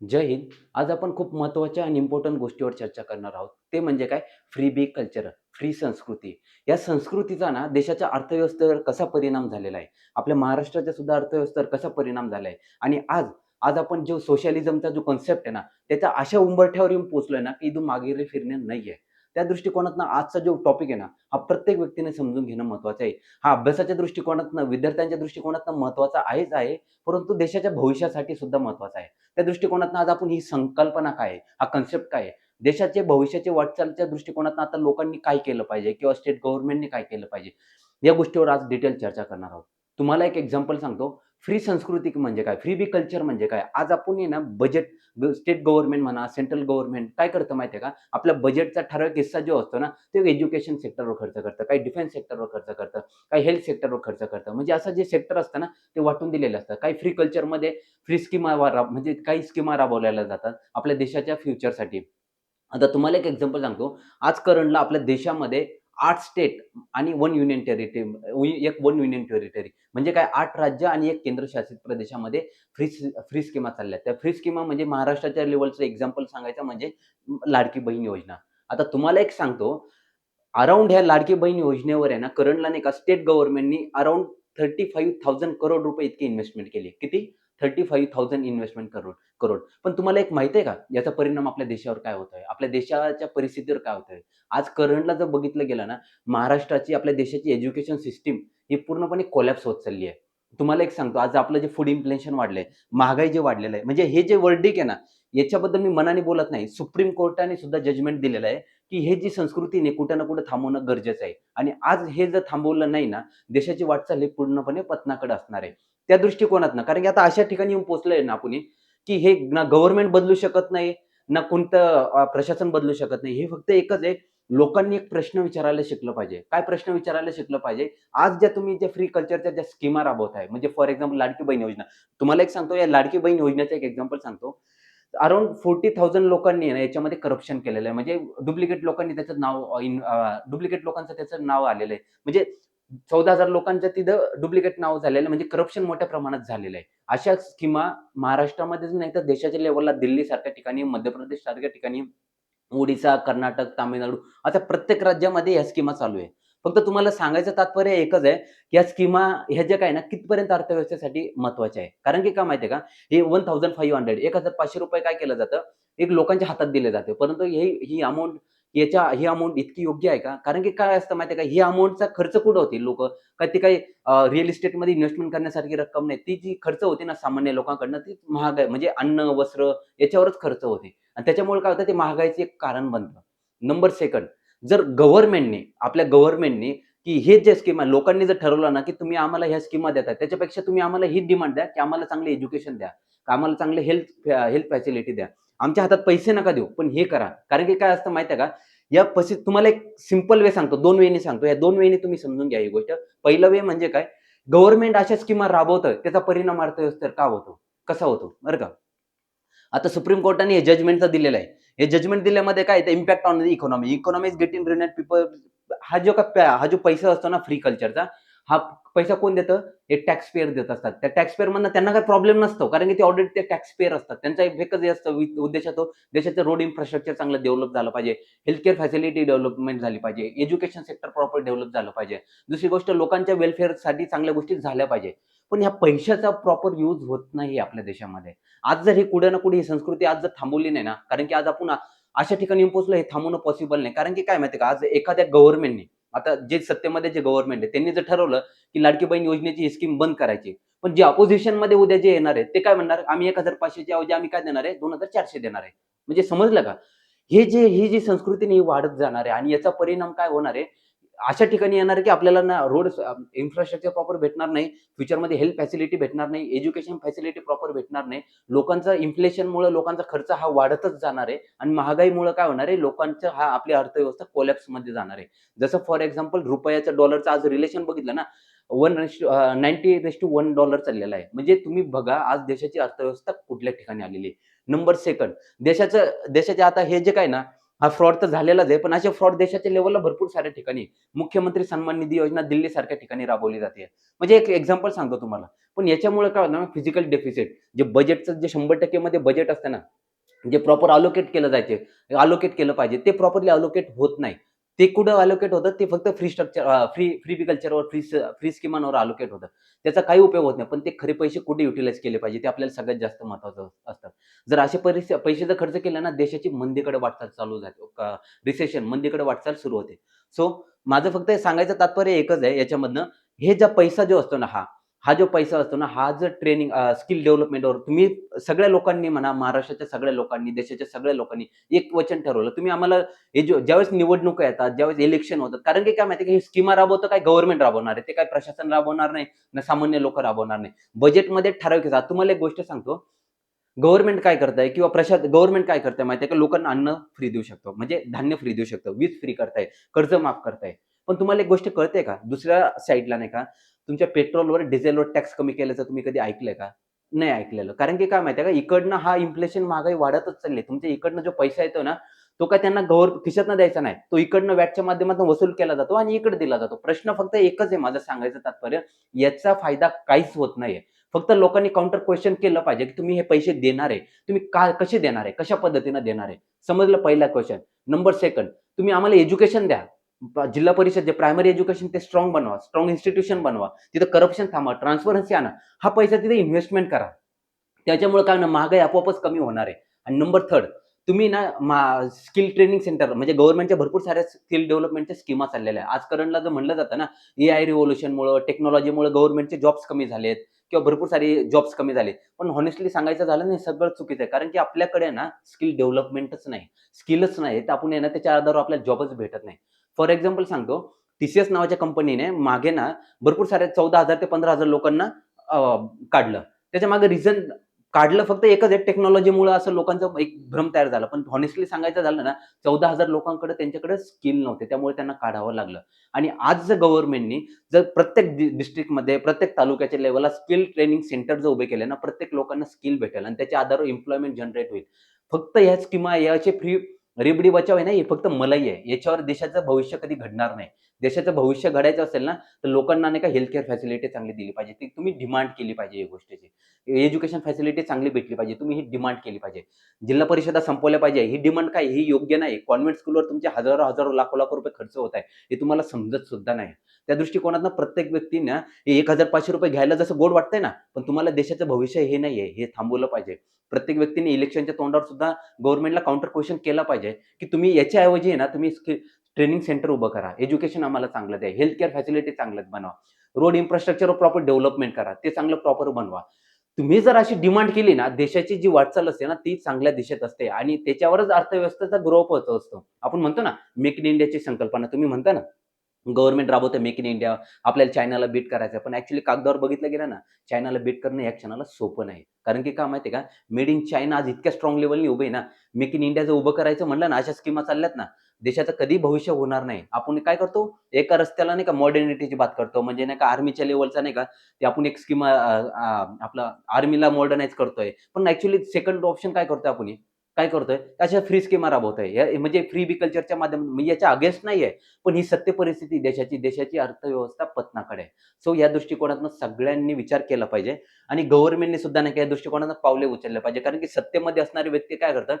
जय हिंद. आज आपण खूप महत्त्वाच्या आणि इम्पॉर्टंट गोष्टीवर चर्चा करणार आहोत. ते म्हणजे काय? फ्री बी कल्चर, फ्री संस्कृती. या संस्कृतीचा ना देशाच्या अर्थव्यवस्थेवर कसा परिणाम झालेला आहे? आपल्या महाराष्ट्राच्या सुद्धा अर्थव्यवस्थेवर कसा परिणाम झाला आहे? आणि आज आज आपण जो सोशलिझमचा जो कन्सेप्ट आहे ना, त्याच्या अशा उंबरठ्यावर येऊन पोचलोय ना, की इथून मागे फिरणे आहे त्या दृष्टिकोनातनं आजचा जो टॉपिक आहे ना, हा प्रत्येक व्यक्तीने समजून घेणं महत्त्वाचं आहे. हा अभ्यासाच्या दृष्टिकोनातनं, विद्यार्थ्यांच्या दृष्टिकोनातनं महत्त्वाचा आहेच आहे, परंतु देशाच्या भविष्यासाठी सुद्धा महत्त्वाचा आहे. त्या दृष्टिकोनातनं आज आपण ही संकल्पना काय आहे? हा कन्सेप्ट काय आहे? देशाचे भविष्याचे वाटचालच्या दृष्टिकोनातनं आता लोकांनी काय केलं पाहिजे किंवा स्टेट गव्हर्नमेंटने काय केलं पाहिजे? या गोष्टीवर आज डिटेल चर्चा करणार आहोत. तुम्हाला एक एक्झाम्पल सांगतो. फ्री संस्कृती म्हणजे काय? फ्री बी कल्चर म्हणजे काय? आज आपण आहे ना बजेट स्टेट गव्हर्नमेंट म्हणा, सेंट्रल गव्हर्नमेंट काय करतं माहिती आहे का? आपल्या बजेटचा ठराविक हिस्सा जो असतो ना, तो एज्युकेशन सेक्टरवर खर्च करतं, काही डिफेन्स सेक्टरवर खर्च करतं, काही हेल्थ सेक्टरवर खर्च करतं. म्हणजे असं जे सेक्टर असतं ना, ते वाटून दिलेलं असतं. काही फ्री कल्चरमध्ये फ्री स्कीमा म्हणजे काही स्कीमा राबवल्या जातात आपल्या देशाच्या फ्युचरसाठी. आता तुम्हाला एक एक्झाम्पल सांगतो. आज करंटला आपल्या देशामध्ये आठ स्टेट आणि वन युनियन टेरिटरी एक वन युनियन टेरिटरी म्हणजे काय आठ राज्य आणि एक केंद्रशासित प्रदेशामध्ये फ्री फ्री स्कीमा चालल्या त्या फ्री स्कीमा म्हणजे महाराष्ट्राच्या लेवलचं एक्झाम्पल सांगायचं म्हणजे लाडकी बहीण योजना. आता तुम्हाला एक सांगतो, अराऊंड ह्या लाडकी बहीण योजनेवर आहे ना, करंटला नाही का स्टेट गव्हर्नमेंटनी अराउंड 35,000 करोड रुपये इतकी इन्व्हेस्टमेंट केली. किती? 35,000 इन्व्हेस्टमेंट करोड करोड. पण तुम्हाला एक माहिती आहे का, याचा परिणाम आपल्या देशावर काय होतोय? आपल्या देशाच्या परिस्थितीवर काय होत आहे आज करंटला जर बघितलं गेलं ना, महाराष्ट्राची आपल्या देशाची एज्युकेशन सिस्टीम ही पूर्णपणे कोलॅप्स होत चालली आहे. तुम्हाला एक सांगतो, आज आपलं जे फूड इन्फ्लेशन वाढलंय, महागाई जे वाढलेलं आहे, म्हणजे हे जे वर्डिक आहे ना, याच्याबद्दल मी मनाने बोलत नाही. सुप्रीम कोर्टाने सुद्धा जजमेंट दिलेलं आहे, की हे जी संस्कृती कुठं ना कुठं थांबवणं गरजेचं आहे. आणि आज हे जर थांबवलं नाही ना, देशाची वाटचाल ही पूर्णपणे पतनाकडे असणार आहे. त्या दृष्टिकोनातनं कारण की आता अशा ठिकाणी येऊन पोहोचलोय ना आपण, की हे ना गव्हर्नमेंट बदलू शकत नाही, ना कोणतं प्रशासन बदलू शकत नाही. हे फक्त एकच आहे, लोकांनी एक प्रश्न विचारायला शिकलं पाहिजे. काय प्रश्न विचारायला शिकलं पाहिजे? आज ज्या तुम्ही ज्या फ्री कल्चरच्या ज्या स्कीमा राबवत आहे म्हणजे फॉर एक्झाम्पल लाडकी बहीण योजना. तुम्हाला एक सांगतो, या लाडकी बहीण योजनेचं एक एक्झाम्पल सांगतो. अराउंड 40,000 लोकांनी आहे ना, याच्यामध्ये करप्शन केलेलं आहे. म्हणजे डुप्लिकेट लोकांनी त्याचं नाव इन डुप्लिकेट लोकांचं त्याचं नाव आलेलं आहे. म्हणजे चौदा हजार लोकांचं तिथं डुप्लिकेट नाव झालेलं आहे. म्हणजे करप्शन मोठ्या प्रमाणात झालेलं आहे. अशा स्कीमा महाराष्ट्रामध्येच नाही तर देशाच्या लेवलला दिल्ली सारख्या ठिकाणी, मध्य प्रदेश सारख्या ठिकाणी, ओडिसा, कर्नाटक, तामिळनाडू अशा प्रत्येक राज्यामध्ये या स्कीमा चालू आहे. फक्त तुम्हाला सांगायचं तात्पर्य एकच आहे, या स्कीमा ह्या ज्या काय ना, कितपर्यंत अर्थव्यवस्थेसाठी महत्त्वाच्या आहे. कारण की काय माहिती आहे का, हे 1500 ₹1,500 काय केलं जातं, एक लोकांच्या हातात दिले जाते. परंतु हे ही अमाऊंट याच्या ही अमाऊंट इतकी योग्य आहे का? कारण की काय असतं माहिती आहे का, ही अमाऊंटचा खर्च कुठं होतील लोक काय ती काही रिअल इस्टेटमध्ये इन्व्हेस्टमेंट करण्यासारखी रक्कम नाही. ती जी खर्च होते ना सामान्य लोकांकडनं ती महागाई म्हणजे अन्न, वस्त्र याच्यावरच खर्च होते. आणि त्याच्यामुळे काय होतं ते महागाईचे एक कारण बनतं. नंबर सेकंड जर गव्हर्नमेंटने आपल्या गव्हर्नमेंटने की हे जे स्कीम आहे लोकांनी जर ठरवलं ना, की तुम्ही आम्हाला ह्या स्कीमा देता त्याच्यापेक्षा तुम्ही आम्हाला ही डिमांड द्या, की आम्हाला चांगलं एज्युकेशन द्या, आम्हाला चांगले हेल्थ हेल्थ फॅसिलिटी द्या. आमच्या हातात पैसे नका देऊ, पण हे करा. कारण की काय असतं माहिती आहे का, या पशी तुम्हाला एक सिंपल वे सांगतो, दोन वेने सांगतो. या दोन वेने तुम्ही समजून घ्या ही गोष्ट. पहिलं वे म्हणजे काय, गव्हर्नमेंट अशा स्कीमा राबवतं, त्याचा परिणाम अर्थव्यवस्थेवर का होतो? कसा होतो? बरं का. आता सुप्रीम कोर्टाने हे जजमेंटचा दिलेला आहे. हे जजमेंट दिल्यामध्ये काय ते impact on the economy. Economy is getting drain at people हा जो का हा जो पैसा असतो ना फ्री कल्चरचा, हा पैसा कोण देतं? हे टॅक्स पेयर देत असतात. त्या टॅक्स पेयरमधनं त्यांना काही प्रॉब्लेम नसतो. कारण की ते ऑलरेडी ते टॅक्स पेयर असतात. त्यांचा एकच हे असतं उद्देश तो देशाचं रोड इन्फ्रास्ट्रक्चर चांगलं डेव्हलप झालं पाहिजे. हेल्थकेअर फॅसिलिटी डेव्हलपमेंट झाली पाहिजे. एज्युकेशन सेक्टर प्रॉपर डेव्हलप झालं पाहिजे. दुसरी गोष्ट लोकांच्या वेलफेअरसाठी चांगल्या गोष्टी झाल्या पाहिजे. पण ह्या पैशाचा प्रॉपर यूज होत नाही आपल्या देशामध्ये. आज जर हे कुठे ना कुठे ही संस्कृती आज जर थांबवली नाही ना, कारण की आज आपण अशा ठिकाणी येऊन पोहोचलो हे थांबवणं पॉसिबल नाही. कारण की काय माहिती का, आज एखाद्या गव्हर्नमेंटने आता जे सत्तेमध्ये जे गव्हर्नमेंट आहे, त्यांनी जर ठरवलं, की लाडकी बहीण योजनेची ही स्कीम बंद करायची. पण जे अपोझिशनमध्ये उद्या जे येणार आहे ते काय म्हणणार, आम्ही एक हजार पाचशेच्या ऐवजी आम्ही काय देणार आहे, 2,400 देणार आहे. म्हणजे समजलं का? हे जे ही जी संस्कृती ही वाढत जाणार आहे आणि याचा परिणाम काय होणार आहे, अशा ठिकाणी येणार की आपल्याला ना रोड इन्फ्रास्ट्रक्चर प्रॉपर भेटणार नाही. फ्युचरमध्ये हेल्थ फॅसिलिटी भेटणार नाही. एज्युकेशन फॅसिलिटी प्रॉपर भेटणार नाही. लोकांचा इन्फ्लेशनमुळे लोकांचा खर्च हा वाढतच जाणार आहे आणि महागाईमुळे काय होणार आहे, लोकांचा हा आपली अर्थव्यवस्था कोलॅप्समध्ये जाणार आहे. जसं फॉर एक्झाम्पल रुपयाच्या डॉलरचं आज रिलेशन बघितलं ना, 1 अ, 90:1 डॉलर चाललेला आहे. म्हणजे तुम्ही बघा आज देशाची अर्थव्यवस्था कुठल्या ठिकाणी आलेली आहे. नंबर सेकंड देशाचं देशाचे आता हे जे काय ना, हा फ्रॉड तर झालेलाच आहे पण असे फ्रॉड देशाच्या लेवलला भरपूर साऱ्या ठिकाणी मुख्यमंत्री सन्मान निधी योजना दिल्ली सारख्या ठिकाणी राबवली जाते. म्हणजे एक एक्झाम्पल सांगतो तुम्हाला. पण याच्यामुळे काय होतं ना फिजिकल डेफिसिट जे बजेटचं जे शंभर टक्के मध्ये बजेट असतं ना जे प्रॉपर अलोकेट केलं जायचे अलोकेट केलं पाहिजे ते प्रॉपरली अलोकेट होत नाही. ते कुठं अलोकेट होतं? ते फक्त फ्री स्ट्रक्चर फ्री फ्री पिकल्चरवर फ्री फ्री स्कीमांवर अलोकेट होतं. त्याचा काही उपयोग होत नाही पण ते खरे पैसे कुठे युटिलाइज केले पाहिजे? ते आपल्याला सगळ्यात जास्त महत्वाचं असतात जर असे परिस्थिती पैसे जर खर्च केले ना देशाची मंदीकडे वाटचाल चालू जाते रिसेशन हो, मंदीकडे वाटचाल सुरू होते. सो माझं फक्त सांगायचं तात्पर्य एकच आहे याच्यामधनं. हे ज्या पैसा जो असतो ना हा हा जो पैसा असतो ना हा जर ट्रेनिंग स्किल डेव्हलपमेंटवर तुम्ही सगळ्या लोकांनी म्हणा महाराष्ट्राच्या सगळ्या लोकांनी देशाच्या सगळ्या लोकांनी एक वचन ठरवलं तुम्ही आम्हाला हे जो ज्यावेळेस निवडणुका येतात ज्यावेळेस इलेक्शन होतात कारण की काय माहिती की हे स्कीमा राबवतं काय गव्हर्नमेंट राबवणार आहे ते काय प्रशासन राबवणार नाही ना सामान्य लोक राबवणार नाही. बजेटमध्ये ठराविक आहे. तुम्हाला एक गोष्ट सांगतो. गव्हर्नमेंट काय करताय किंवा प्रशासन गव्हर्नमेंट काय करताय माहिती आहे का? लोकांना अन्न फ्री देऊ शकतो. म्हणजे धान्य फ्री देऊ शकतो. वीज फ्री करताय. कर्ज माफ करताय. पण तुम्हाला एक गोष्ट कळते का? दुसऱ्या साईडला नाही का? तुमच्या पेट्रोलवर डिझेलवर टॅक्स कमी केल्याचं तुम्ही कधी ऐकलंय का? नाही ऐकलेलं. कारण की काय माहितीये का? इकडनं हा इन्फ्लेशन महागाई वाढतच चालली. तुमच्या इकडनं जो पैसा येतो ना तो काय त्यांना गव्हर खिशातनं द्यायचा नाही. तो इकडनं वॅटच्या माध्यमातून वसूल केला जातो आणि इकडे दिला जातो. प्रश्न फक्त एकच आहे माझं सांगायचं तात्पर्य. याचा फायदा काहीच होत नाहीये. फक्त लोकांनी काउंटर क्वेश्चन केलं पाहिजे की तुम्ही हे पैसे देणार आहे. तुम्ही का कसे देणार आहे? कशा पद्धतीनं देणार आहे? समजलं पहिला क्वेश्चन नंबर सेकंड तुम्ही आम्हाला एज्युकेशन द्या. जिल्हा परिषद जे प्रायमरी एज्युकेशन ते स्ट्रॉंग बनवा स्ट्रॉंग इन्स्टिट्यूशन बनवा. तिथं करप्शन थांबवा ट्रान्सपरन्सी आणा. हा पैसा तिथे इन्व्हेस्टमेंट करा. त्याच्यामुळे काय ना महागाई आपोआपच कमी होणार आहे. आणि नंबर थर्ड तुम्ही ना स्किल ट्रेनिंग सेंटर म्हणजे गव्हर्नमेंटच्या भरपूर साऱ्या स्किल डेव्हलपमेंटच्या स्कीमा चाललेल्या आहेत. आज करंटला जर म्हणलं जातं ना ए आय रिव्होल्युशनमुळं टेक्नॉलॉजीमुळे गव्हर्नमेंटचे जॉब्स कमी झालेत किंवा भरपूर सारे जॉब्स कमी झाले पण हॉनेस्टली सांगायचं झालं नाही सगळं चुकीचं आहे. कारण की आपल्याकडे ना स्किल डेव्हलपमेंटच नाही. स्किलच नाही. तर आपण आहे ना त्याच्या आधारावर आपल्याला जॉबच भेटत नाही. फॉर एक्झाम्पल सांगतो टीसीएस नावाच्या कंपनीने मागे ना भरपूर सारे चौदा हजार ते पंधरा हजार लोकांना काढलं. त्याच्यामागे रिझन काढलं फक्त एकच आहे टेक्नॉलॉजीमुळे असं लोकांचं एक भ्रम तयार झाला. पण हॉनेस्टली सांगायचं झालं ना चौदा हजार लोकांकडे त्यांच्याकडे स्किल नव्हते त्यामुळे त्यांना काढावं लागलं. आणि आज जर गव्हर्नमेंटनी जर प्रत्येक डिस्ट्रिक्टमध्ये प्रत्येक तालुक्याच्या लेवलला स्किल ट्रेनिंग सेंटर जर उभे केले ना प्रत्येक लोकांना स्किल भेटेल आणि त्याच्या आधारावर एम्प्लॉयमेंट जनरेट होईल. फक्त ह्या स्कीमा याचे फ्री रेबडी बचाव आहे ना हे फक्त मलाई आहे. याच्यावर देशाचं भविष्य कधी घडणार नाही. देशाचं भविष्य घडायचं असेल ना तर लोकांना नाही का हेल्थकेअर फॅसिलिटी चांगली दिली पाहिजे. ती तुम्ही डिमांड केली पाहिजे या गोष्टीची. एज्युकेशन फॅसिलिटी चांगली भेटली पाहिजे. तुम्ही ही डिमांड केली पाहिजे. जिल्हा परिषदा संपवल्या पाहिजे. ही डिमांड काय? ही योग्य नाही. कॉन्व्हेंट स्कूलवर तुमचे हजारो हजारो लाखो लाखो रुपये खर्च होत आहे. हे तुम्हाला समजत सुद्धा नाही. त्या दृष्टिकोनातनं प्रत्येक व्यक्तीनं एक हजार पाचशे रुपये घ्यायला जसं गोड वाटतंय ना पण तुम्हाला देशाचं भविष्य हे नाही आहे हे थांबवलं पाहिजे. प्रत्येक व्यक्तीने इलेक्शनच्या तोंडावर सुद्धा गव्हर्नमेंटला काउंटर क्वेश्चन केला पाहिजे. की तुम्ही याच्याऐवजी ना तुम्ही ट्रेनिंग सेंटर उभं करा. एज्युकेशन आम्हाला चांगलं द्या. हेल्थ केअर फॅसिलिटी चांगलं बनवा. रोड इन्फ्रास्ट्रक्चर प्रॉपर डेव्हलपमेंट करा. ते चांगलं प्रॉपर बनवा. तुम्ही जर अशी डिमांड केली ना देशाची जी वाटचाल असते ना ती चांगल्या दिशेत असते. आणि त्याच्यावरच अर्थव्यवस्थेचा ग्रोअप होत असतो. आपण म्हणतो ना मेक इन इंडियाची संकल्पना. तुम्ही म्हणता ना? गव्हर्नमेंट राबवतं मेक इन इंडिया आपल्याला चायनाला बीट करायचं आहे. पण ऍक्च्युली कागदावर बघितलं गेलं ना चायनाला बीट करणं या क्षणाला सोपं नाही. कारण की काय माहिती का? मेड इन चायना आज इतक्या स्ट्रॉंग लेवलनी उभे आहे ना मेक इन इंडिया जर उभं करायचं म्हणलं ना अशा स्कीमा चालल्यात ना देशाचं कधी भविष्य होणार नाही. आपण काय करतो? एका रस्त्याला नाही का मॉडर्निटीची बात करतो. म्हणजे नाही का आर्मीच्या लेवलचा नाही का ते आपण एक स्कीमा आपला आर्मीला मॉडर्नाइज करतोय. पण ऍक्च्युली सेकंड ऑप्शन काय करतोय आपण काय करतोय? अशा फ्री स्कीमा राबवतोय. म्हणजे फ्री कल्चरच्या माध्यमातून म्हणजे याच्या अगेन्स्ट नाही आहे पण ही सत्य परिस्थिती देशाची देशाची अर्थव्यवस्था पतनाकडे आहे. सो या दृष्टिकोनातून सगळ्यांनी विचार केला पाहिजे. आणि गव्हर्नमेंटने सुद्धा नाही या दृष्टिकोनातून पावले उचलले पाहिजे. कारण की सत्तेमध्ये असणारे व्यक्ती काय करतात?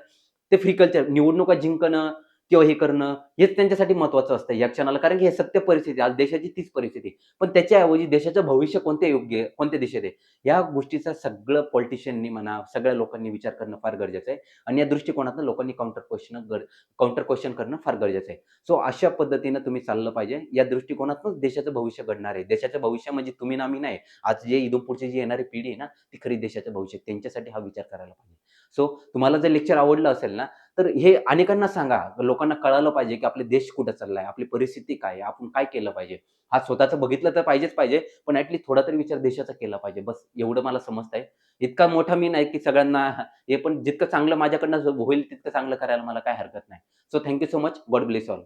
ते फ्री कल्चर निवडणुका जिंकणं किंवा हे करणं हेच त्यांच्यासाठी महत्वाचं असतं या क्षणाला. कारण की हे सत्य परिस्थिती आज देशाची तीच परिस्थिती पण त्याच्याऐवजी देशाचं भविष्य कोणत्या योग्य आहे? कोणत्या दिशेत आहे? या गोष्टीचा सगळं पॉलिटिशियननी म्हणा सगळ्या लोकांनी विचार करणं फार गरजेचं आहे. आणि या दृष्टिकोनातून लोकांनी काउंटर क्वेश्चन काउंटर क्वेश्चन करणं फार गरजेचं आहे. सो अशा पद्धतीनं तुम्ही चाललं पाहिजे. या दृष्टिकोनातूनच देशाचं भविष्य घडणार आहे. देशाचं भविष्य म्हणजे तुम्ही ना मी नाही. आज जे इथून पुढची जी येणारी पिढी आहे ना ती खरी देशाचं भविष्य आहे. त्यांच्यासाठी हा विचार करायला पाहिजे. सो तुम्हाला जर लेक्चर आवडलं असेल ना तर हे अनेकांना सांगा. लोकांना कळालं पाहिजे की आपले देश कुठं चाललाय आपली परिस्थिती काय आहे आपण काय केलं पाहिजे. हा स्वतःचं बघितलं तर पाहिजेच पाहिजे पण ऍटलीस्ट थोडा तरी विचार देशाचा केला पाहिजे. बस एवढं मला समजत आहे इतका मोठा मी नाही की सगळ्यांना हे पण जितकं चांगलं माझ्याकडनं होईल तितकं चांगलं करायला मला काय हरकत नाही. So thank you so much God bless all